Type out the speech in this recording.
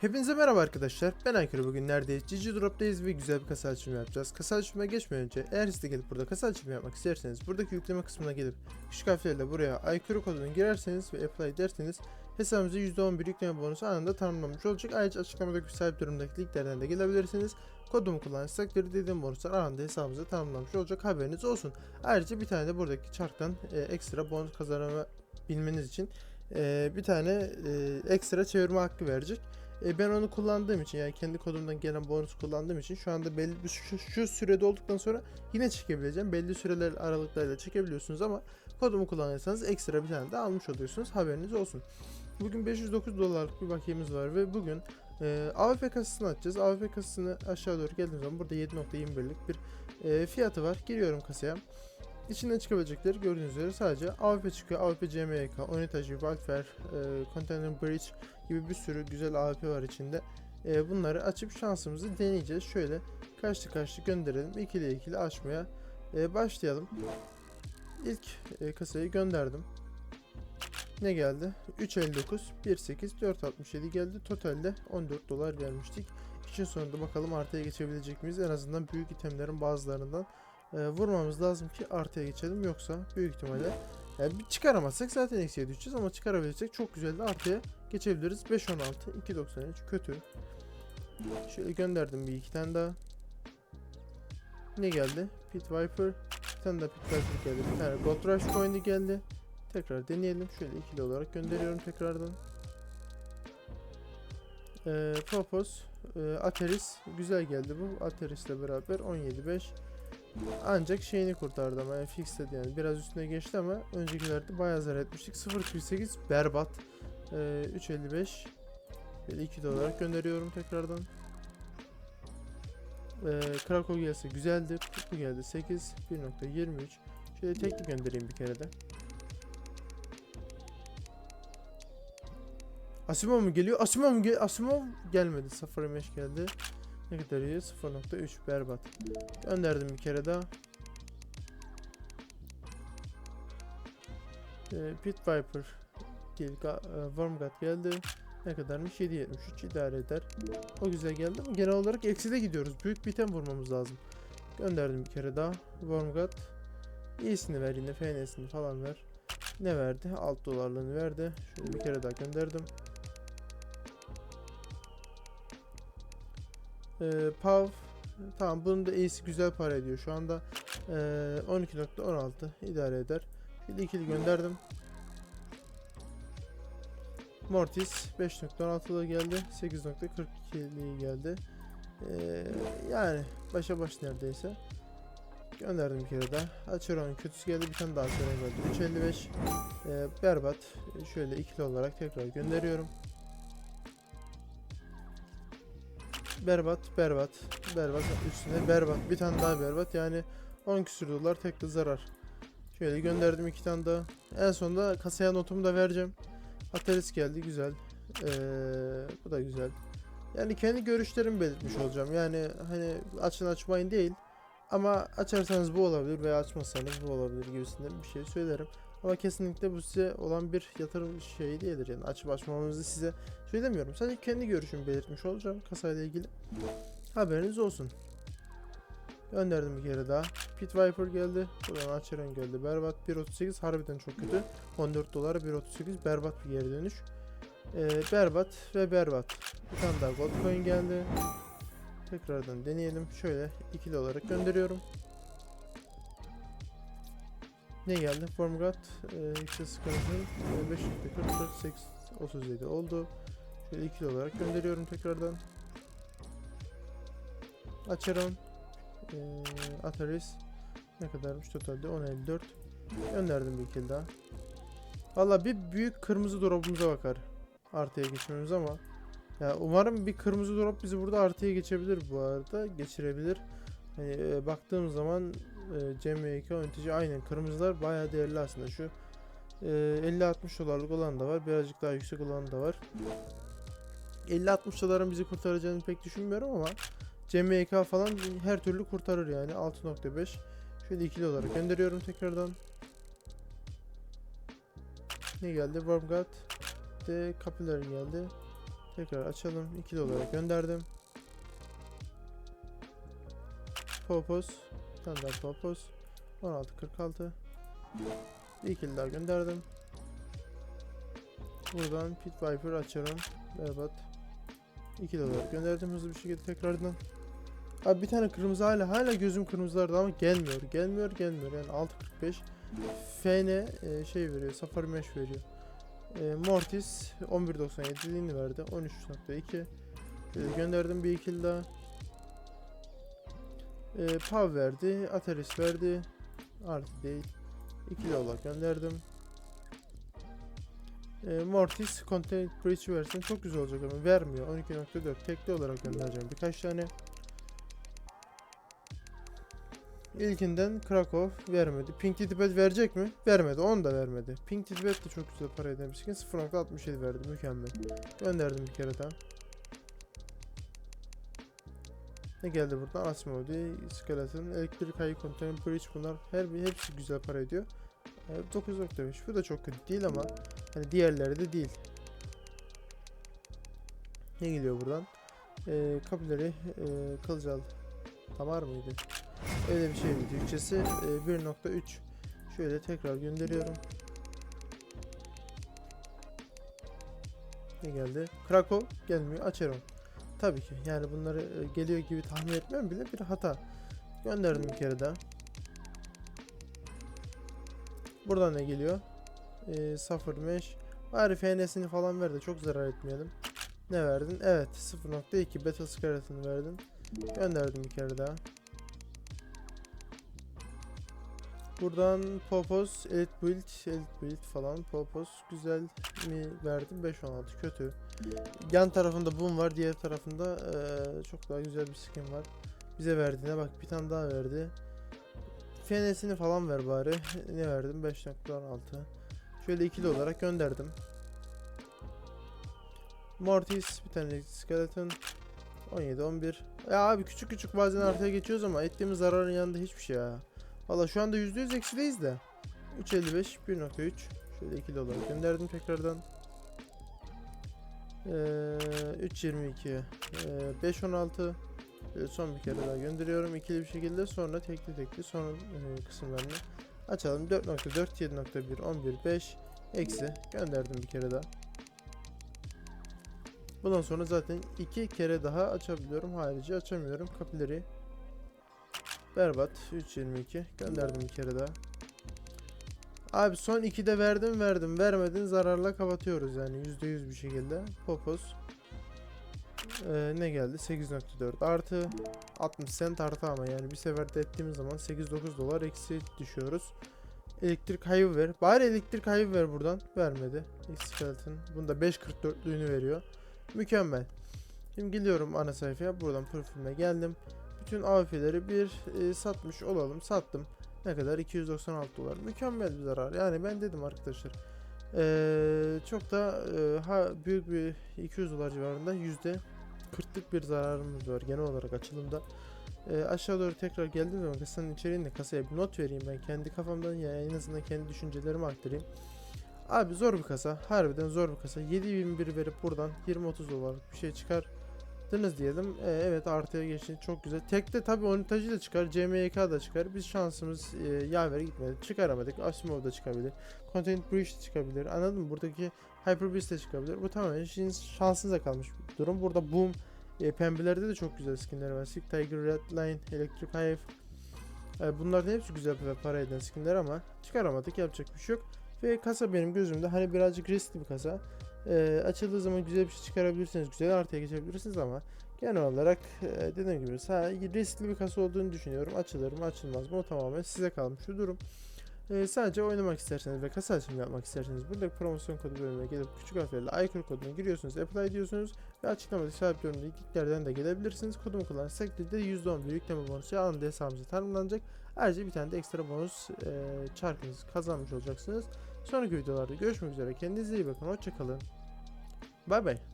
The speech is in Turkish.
Hepinize merhaba arkadaşlar. Ben Aykırı bugün neredeyiz? Cici Drop'tayız ve güzel bir kasa açımı yapacağız. Kasa açımına geçmeden önce eğer siz de gelip burada kasa açımı yapmak isterseniz buradaki yükleme kısmına gelip küçük harflerle buraya Aykırı kodunu girerseniz ve apply derseniz hesabımıza %11 yükleme bonusu anında tanımlanmış olacak. Ayrıca açıklamadaki sahip durumdaki linklerden de gelebilirsiniz. Kodumu kullanırsak dediğim bonuslar anında hesabımıza tanımlanmış olacak haberiniz olsun. Ayrıca bir tane de buradaki çarktan e, ekstra bonus kazanabilmeniz için e, bir tane e, ekstra çevirme hakkı verecek. E, ben onu kullandığım için yani kendi kodumdan gelen bonus kullandığım için şu anda belli şu, şu sürede olduktan sonra yine çekebileceğim. Belli süreler aralıklarla çekebiliyorsunuz ama kodumu kullanırsanız ekstra bir tane de almış oluyorsunuz. Haberiniz olsun. Bugün 509 dolarlık bir bakiyemiz var ve bugün e, AWP kasasını açacağız. AWP kasasını aşağı doğru geldiğim zaman burada 7.21'lik bir e, fiyatı var. Giriyorum kasaya. İçinden çıkabilecekleri gördüğünüz üzere sadece AWP çıkıyor. AWP CMYK, Onitaji, Valfer, e, Container Bridge gibi bir sürü güzel AWP var içinde. E, bunları açıp şansımızı deneyeceğiz. Şöyle kaçlı kaçlı gönderelim. İkili ikili açmaya e, başlayalım. İlk e, kasayı gönderdim. Ne geldi? 3.59, 1.8, 4.67 geldi. Totalde 14 dolar vermiştik. İşin sonunda bakalım artıya geçebilecek miyiz? En azından büyük itemlerin bazılarından e, vurmamız lazım ki artıya geçelim. Yoksa büyük ihtimalle yani çıkaramazsak zaten eksiye düşeceğiz ama çıkarabilirsek çok güzel de artıya geçebiliriz. 5.16, 2.93 kötü. Şöyle gönderdim bir iki tane daha. Ne geldi? Pit Viper. Bir tane daha Pit Viper geldi. Bir tane Gold Rush coin'i geldi. Tekrar deneyelim. Şöyle ikili olarak gönderiyorum tekrardan. Ee, Topos, e, Ateris güzel geldi bu. Ateris'le beraber 17.5 ancak şeyini kurtardı ama yani fixledi yani. Biraz üstüne geçti ama öncekilerde bayağı zarar etmiştik. 0.48 berbat. Ee, 3.55 böyle 2 dolar gönderiyorum tekrardan. Ee, Krakow gelse güzeldi Kutlu geldi 8 1.23 şöyle tekli göndereyim bir kere de. Asimov mu geliyor? Asimov mu gel Asimov gelmedi. 0.25 geldi ne kadar iyi 0.3 berbat Gönderdim bir kere daha. Ee, Pit Viper değil, e, Wormgut geldi. Ne kadarmış? 7.73 idare eder. O güzel geldi ama genel olarak ekside gidiyoruz. Büyük bir item vurmamız lazım. Gönderdim bir kere daha. Wormgut. İyisini ver yine. FN'sini falan ver. Ne verdi? 6 dolarlığını verdi. Şöyle bir kere daha gönderdim. Ee, Pav Tamam bunun da iyisi güzel para ediyor. Şu anda eee 12.16 idare eder. De ikili gönderdim. Mortis 5.16'da geldi. 8.42'liği geldi. Eee, yani başa baş neredeyse. Gönderdim bir kere daha. Açıron kötüsü geldi. Bir tane daha Açıron geldi. 3.55 eee, berbat. Şöyle ikili olarak tekrar gönderiyorum. Berbat, berbat, berbat üstüne berbat. Bir tane daha berbat. Yani 10 küsür dolar tek de zarar. Şöyle gönderdim iki tane daha. En sonunda kasaya notumu da vereceğim. Ateris geldi güzel. Ee, bu da güzel. Yani kendi görüşlerimi belirtmiş olacağım. Yani hani açın açmayın değil. Ama açarsanız bu olabilir veya açmazsanız bu olabilir gibisinden bir şey söylerim. Ama kesinlikle bu size olan bir yatırım şeyi değildir. Yani açıp açmamamızı size söylemiyorum. Sadece kendi görüşümü belirtmiş olacağım kasayla ilgili. Haberiniz olsun. Gönderdim bir kere daha. Pit Viper geldi. Buradan Açeren geldi. Berbat 1.38 harbiden çok kötü. 14 dolara 1.38 berbat bir geri dönüş. Ee, berbat ve berbat. Bir tane daha gold coin geldi. Tekrardan deneyelim. Şöyle ikili olarak gönderiyorum. Ne geldi? Formgat e, yüksek sıkıntı e, 5.44 37 oldu. Şöyle ikili olarak gönderiyorum tekrardan. Açarım. E, Ataris ne kadarmış totalde 10.54 gönderdim bir ikili daha. Valla bir büyük kırmızı drop'umuza bakar artıya geçmemiz ama ya umarım bir kırmızı drop bizi burada artıya geçebilir bu arada geçirebilir. Hani e, baktığım zaman CM2 yönetici. Aynen kırmızılar bayağı değerli aslında. Şu e, 50-60 dolarlık olan da var birazcık daha yüksek olan da var. 50-60 doların bizi kurtaracağını pek düşünmüyorum ama CMYK falan her türlü kurtarır yani. 6.5 şöyle 2 olarak gönderiyorum tekrardan. Ne geldi? Wormgut de Capillary geldi. Tekrar açalım. 2'li olarak gönderdim. Popos. Bir tane daha Popos. 16.46. Bir ikili daha gönderdim. Buradan Pit Viper açarım. Berbat. 2 olarak gönderdim hızlı bir şekilde tekrardan. Abi bir tane kırmızı hala hala gözüm kırmızılarda ama gelmiyor. Gelmiyor gelmiyor. Yani 6.45. FN e, şey veriyor. Safari Mesh veriyor. E, Mortis 11.97'liğini verdi. 13.2. Şöyle gönderdim bir ikili daha. E, Pav verdi. Ataris verdi. Artı değil. İkili olarak gönderdim. E, Mortis Content Breach versin çok güzel olacak ama vermiyor. 12.4 tekli olarak göndereceğim birkaç tane. İlkinden Krakow vermedi. Pink Tibet verecek mi? Vermedi. Onu da vermedi. Pink Tibet de çok güzel para eden bir skin. 0.67 verdi. Mükemmel. Gönderdim bir kere daha. Ne geldi buradan? Asmodi, Skeleton, Elektrik Ayı Container Breach bunlar her bir hepsi güzel para ediyor. E, 9.5 bu da çok kötü değil ama hani diğerleri de değil. Ne geliyor buradan? E, Kapileri e, Kılcal Tamar mıydı? Öyle bir şeydi Türkçesi. E, 1.3 Şöyle tekrar gönderiyorum. Ne geldi? Krakow gelmiyor. Açarım. Tabii ki. Yani bunları e, geliyor gibi tahmin etmem bile bir hata. Gönderdim bir kere daha. Buradan ne geliyor? Ee, Suffer Mesh. Bari FN'sini falan ver de çok zarar etmeyelim. Ne verdin? Evet 0.2 Battle Skeleton verdin. Gönderdim bir kere daha. Buradan Popos, Elite Build, Elite Build falan Popos güzel mi verdim 5.16 kötü. Yan tarafında Boom var diğer tarafında eee, çok daha güzel bir skin var. Bize verdiğine bak bir tane daha verdi. FN'sini falan ver bari. Ne verdim? 5.16. Şöyle ikili olarak gönderdim. Mortis bir tane skeleton 17 11. Ya abi küçük küçük bazen artıya geçiyoruz ama ettiğimiz zararın yanında hiçbir şey ya. Valla şu anda %100 eksideyiz de. 3.55 1.3 Şöyle ikili olarak gönderdim tekrardan. Ee, 3.22 ee, 5.16 ee, son bir kere daha gönderiyorum ikili bir şekilde. Sonra tekli tekli son e, kısımlarını açalım. 4.4 7.1 11.5 eksi. Gönderdim bir kere daha. Bundan sonra zaten iki kere daha açabiliyorum. Harici açamıyorum. Kapileri berbat 3.22 gönderdim bir kere daha Abi son 2'de verdim verdim vermedin zararla kapatıyoruz yani %100 bir şekilde Popos ee, ne geldi? 8.4 artı 60 cent artı ama yani bir seferde ettiğimiz zaman 8-9 dolar eksi düşüyoruz. Elektrik hayır ver. Bari elektrik hayır ver buradan. Vermedi. Skeleton. Bunda 5.44'lüğünü veriyor. Mükemmel. Şimdi geliyorum ana sayfaya. Buradan profiline geldim. Bütün AWP'leri bir e, satmış olalım. Sattım. Ne kadar? 296 dolar. Mükemmel bir zarar. Yani ben dedim arkadaşlar. Ee, çok da e, ha büyük bir 200 dolar civarında yüzde 40'lık bir zararımız var genel olarak açılımda. Ee, aşağı doğru tekrar geldiğim zaman kasanın içeriğinde kasaya bir not vereyim ben kendi kafamdan ya en azından kendi düşüncelerimi aktarayım. Abi zor bir kasa. Harbiden zor bir kasa. 7001 verip buradan 20-30 dolarlık bir şey çıkardınız diyelim. Ee, evet artıya geçti. Çok güzel. Tekte tabi onitacı da çıkar. CMYK da çıkar. Biz şansımız e, yaver gitmedi. Çıkaramadık. Asimov da çıkabilir. Content Breach de çıkabilir. Anladın mı? Buradaki Hyper Beast de çıkabilir. Bu tamamen şansınıza kalmış bir durum. Burada Boom e, pembelerde de çok güzel skinler var. Sig Tiger, Redline, Electric Hive. E, bunların hepsi güzel para eden skinler ama çıkaramadık. Yapacak bir şey yok. Ve kasa benim gözümde hani birazcık riskli bir kasa. E, açıldığı zaman güzel bir şey çıkarabilirsiniz. Güzel artıya geçebilirsiniz ama genel olarak e, dediğim gibi sadece riskli bir kasa olduğunu düşünüyorum. Açılır mı açılmaz mı o tamamen size kalmış bir durum. Ee, sadece oynamak isterseniz ve kasa açımı yapmak isterseniz buradaki promosyon kodu bölümüne gelip küçük harflerle aykırı kodunu giriyorsunuz, apply diyorsunuz ve açıklamada işaret bölümünde linklerden de gelebilirsiniz. Kodumu kullanırsak takdirde %11 yükleme bonusu anında hesabınıza tanımlanacak. Ayrıca bir tane de ekstra bonus e, çarkınızı kazanmış olacaksınız. Sonraki videolarda görüşmek üzere. Kendinize iyi bakın. Hoşçakalın. Bay bay.